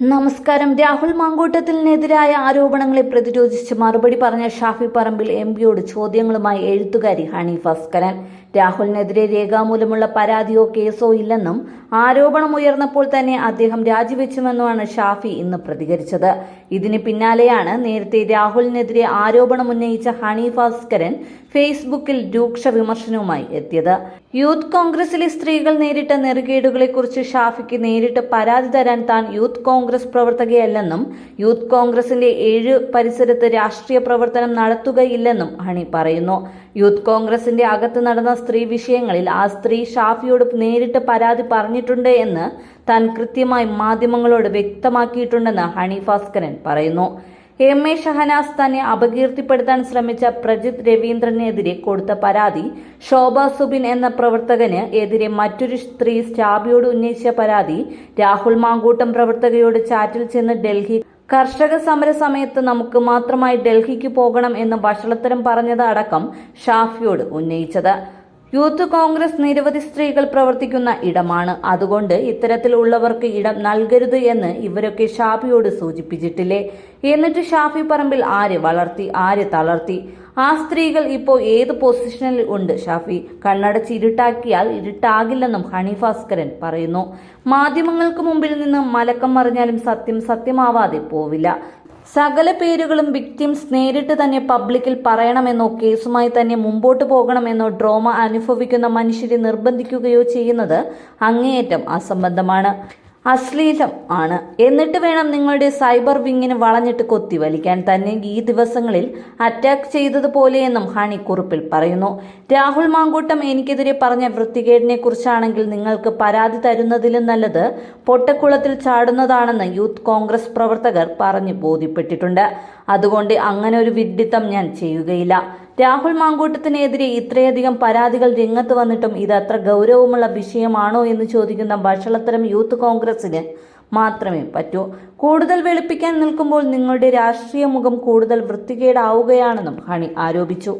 നമസ്കാരം. രാഹുൽ മാങ്കൂട്ടത്തിനെതിരായ ആരോപണങ്ങളെ പ്രതിരോധിച്ച് മറുപടി പറഞ്ഞ ഷാഫി പറമ്പിൽ എം പിയോട് ചോദ്യങ്ങളുമായി എഴുത്തുകാരി ഹണി രാഹുലിനെതിരെ രേഖാമൂലമുള്ള പരാതിയോ കേസോ ഇല്ലെന്നും ആരോപണം ഉയർന്നപ്പോൾ തന്നെ അദ്ദേഹം രാജിവെച്ചുമെന്നുമാണ് ഷാഫി ഇന്ന് പ്രതികരിച്ചത്. ഇതിന് പിന്നാലെയാണ് നേരത്തെ രാഹുലിനെതിരെ ആരോപണം ഉന്നയിച്ച ഹണി ഫേസ്ബുക്കിൽ രൂക്ഷ വിമർശനവുമായി എത്തിയത്. യൂത്ത് കോൺഗ്രസിലെ സ്ത്രീകൾ നേരിട്ട നെറുകേടുകളെക്കുറിച്ച് ഷാഫിക്ക് നേരിട്ട് പരാതി തരാൻ താൻ യൂത്ത് കോൺഗ്രസ് പ്രവർത്തകയല്ലെന്നും യൂത്ത് കോൺഗ്രസിന്റെ ഏഴ് പരിസരത്ത് രാഷ്ട്രീയ പ്രവർത്തനം നടത്തുകയില്ലെന്നും ഹണി പറയുന്നു. യൂത്ത് കോൺഗ്രസിന്റെ അകത്ത് നടന്ന സ്ത്രീ വിഷയങ്ങളിൽ ആ സ്ത്രീ ഷാഫിയോട് നേരിട്ട് പരാതി പറഞ്ഞിട്ടുണ്ട് എന്ന് താൻ കൃത്യമായി മാധ്യമങ്ങളോട് വ്യക്തമാക്കിയിട്ടുണ്ടെന്ന് ഹണി ഭാസ്കരൻ പറയുന്നു. എം എ ഷഹനാസ് തന്നെ അപകീർത്തിപ്പെടുത്താൻ ശ്രമിച്ച പ്രജിത് രവീന്ദ്രനെതിരെ കൊടുത്ത പരാതി ശോഭ സുബിൻ എന്ന പ്രവർത്തകന് എതിരെ മറ്റൊരു സ്ത്രീ സ്റ്റാബിയോട് ഉന്നയിച്ച പരാതി രാഹുൽ മാങ്കൂട്ടം പ്രവർത്തകയോട് ചാറ്റിൽ ചെന്ന് ഡൽഹി കർഷക സമര സമയത്ത് നമുക്ക് മാത്രമായി ഡൽഹിക്ക് പോകണം എന്ന് വഷളത്തരം പറഞ്ഞത് അടക്കം ഷാഫിയോട് ഉന്നയിച്ചത്. യൂത്ത് കോൺഗ്രസ് നിരവധി സ്ത്രീകൾ പ്രവർത്തിക്കുന്ന ഇടമാണ്. അതുകൊണ്ട് ഇത്തരത്തിലുള്ളവർക്ക് ഇടം നൽകരുത് എന്ന് ഇവരൊക്കെ ഷാഫിയോട് സൂചിപ്പിച്ചിട്ടില്ലേ? എന്നിട്ട് ഷാഫി പറമ്പിൽ ആര് വളർത്തി ആര് തളർത്തി? ആ സ്ത്രീകൾ ഇപ്പോൾ ഏത് പൊസിഷനിൽ ഉണ്ട് ഷാഫി? കണ്ണടച്ച് ഇരുട്ടാക്കിയാൽ ഇരുട്ടാകില്ലെന്നും ഹണി ഭാസ്കരൻ പറയുന്നു. മാധ്യമങ്ങൾക്ക് മുമ്പിൽ നിന്ന് മലക്കം മറിഞ്ഞാലും സത്യം സത്യമാവാതെ പോവില്ല. സകല പേരുകളും വിക്ടിംസ് നേരിട്ട് തന്നെ പബ്ലിക്കിൽ പറയണമെന്നോ കേസുമായി തന്നെ മുമ്പോട്ട് പോകണമെന്നോ ഡ്രോമ അനുഭവിക്കുന്ന മനുഷ്യരെ നിർബന്ധിക്കുകയോ ചെയ്യുന്നത് അങ്ങേയറ്റം അസംബന്ധമാണ്. അശ്ലീലം ആണ്. എന്നിട്ട് വേണം നിങ്ങളുടെ സൈബർ വിങ്ങിന് വളഞ്ഞിട്ട് കൊത്തി വലിക്കാൻ. തന്നെ ഈ ദിവസങ്ങളിൽ അറ്റാക്ക് ചെയ്തതുപോലെയെന്നും ഹണി കുറിപ്പിൽ പറയുന്നു. രാഹുൽ മാങ്കൂട്ടം എനിക്കെതിരെ പറഞ്ഞ വൃത്തികേടിനെ കുറിച്ചാണെങ്കിൽ നിങ്ങൾക്ക് പരാതി തരുന്നതിലും നല്ലത് പൊട്ടക്കുളത്തിൽ ചാടുന്നതാണെന്ന് യൂത്ത് കോൺഗ്രസ് പ്രവർത്തകർ പറഞ്ഞു ബോധ്യപ്പെട്ടിട്ടുണ്ട്. അതുകൊണ്ട് അങ്ങനെ ഒരു വിഡിത്തം ഞാൻ ചെയ്യുകയില്ല. രാഹുൽ മാങ്കൂട്ടത്തിനെതിരെ ഇത്രയധികം പരാതികൾ രംഗത്ത് വന്നിട്ടും ഇത് അത്ര ഗൗരവമുള്ള വിഷയമാണോ എന്ന് ചോദിക്കുന്ന വഷളത്തരം യൂത്ത് കോൺഗ്രസിന് മാത്രമേ പറ്റൂ. കൂടുതൽ വെളുപ്പിക്കാൻ നിൽക്കുമ്പോൾ നിങ്ങളുടെ രാഷ്ട്രീയ മുഖം കൂടുതൽ വൃത്തികേടാവുകയാണെന്നും ഹണി ആരോപിച്ചു.